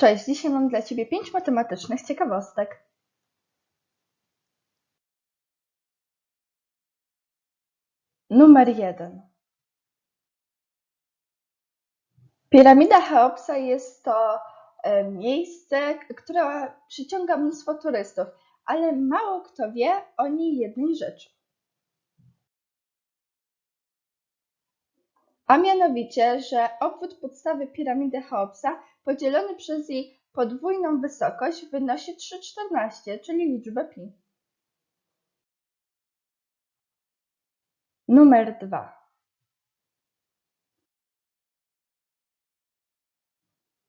Cześć, dzisiaj mam dla Ciebie pięć matematycznych ciekawostek. Numer jeden. Piramida Cheopsa jest to e, miejsce, które przyciąga mnóstwo turystów, ale mało kto wie o niej jednej rzeczy. A mianowicie, że obwód podstawy piramidy Cheopsa podzielony przez jej podwójną wysokość wynosi 3,14, czyli liczbę pi. Numer 2.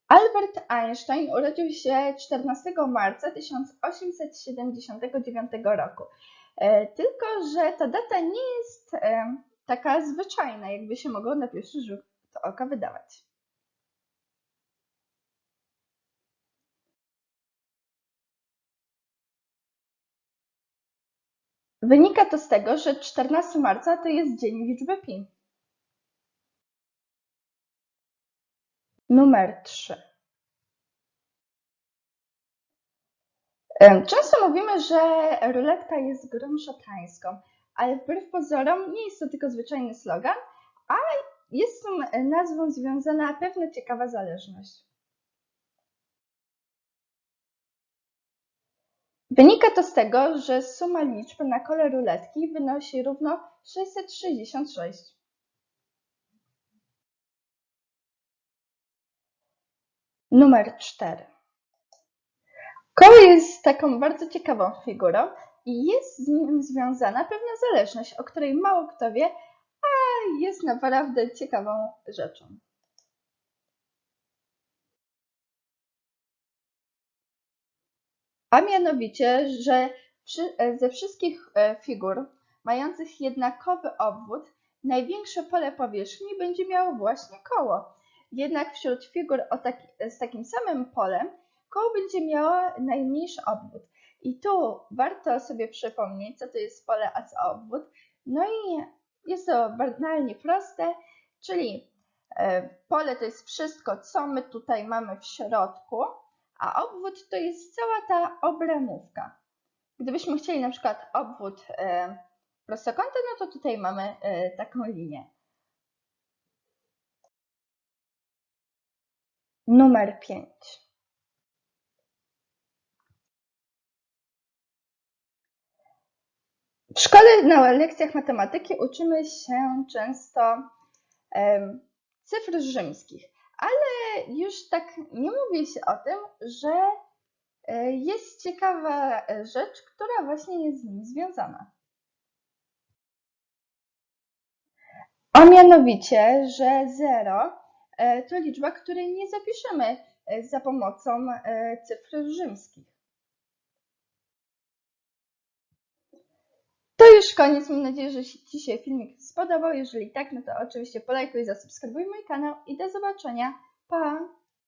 Albert Einstein urodził się 14 marca 1879 roku. E, Tylko, że ta data nie jest taka zwyczajna, jakby się mogło na pierwszy rzut oka wydawać. Wynika to z tego, że 14 marca to jest dzień liczby pi. Numer 3. Em, Często mówimy, że ruletka jest grą szatańską, ale wbrew pozorom nie jest to tylko zwyczajny slogan, a jest z tą nazwą związana pewna ciekawa zależność. Wynika to z tego, że suma liczb na kole ruletki wynosi równo 666. Numer 4. Koło jest taką bardzo ciekawą figurą i jest z nim związana pewna zależność, o której mało kto wie, a jest naprawdę ciekawą rzeczą. A mianowicie, że e, ze wszystkich e, figur mających jednakowy obwód, największe pole powierzchni będzie miało właśnie koło. Jednak wśród figur taki, z takim samym polem koło będzie miało najmniejszy obwód. I tu warto sobie przypomnieć, co to jest pole, a co obwód. No i jest to banalnie proste, czyli e, pole to jest wszystko, co my tutaj mamy w środku, a obwód to jest cała ta obramówka. Gdybyśmy chcieli na przykład obwód e, prostokąta, no to tutaj mamy e, taką linię. Numer 5. W szkole na lekcjach matematyki uczymy się często em, cyfr rzymskich, ale już tak nie mówi się o tym, że e, jest ciekawa rzecz, która właśnie jest z nim związana. A mianowicie, że 0 e, to liczba, której nie zapiszemy e, za pomocą e, cyfr rzymskich. To już koniec. Mam nadzieję, że Ci się filmik spodobał. Jeżeli tak, no to oczywiście polajkuj, zasubskrybuj mój kanał i do zobaczenia. Pa!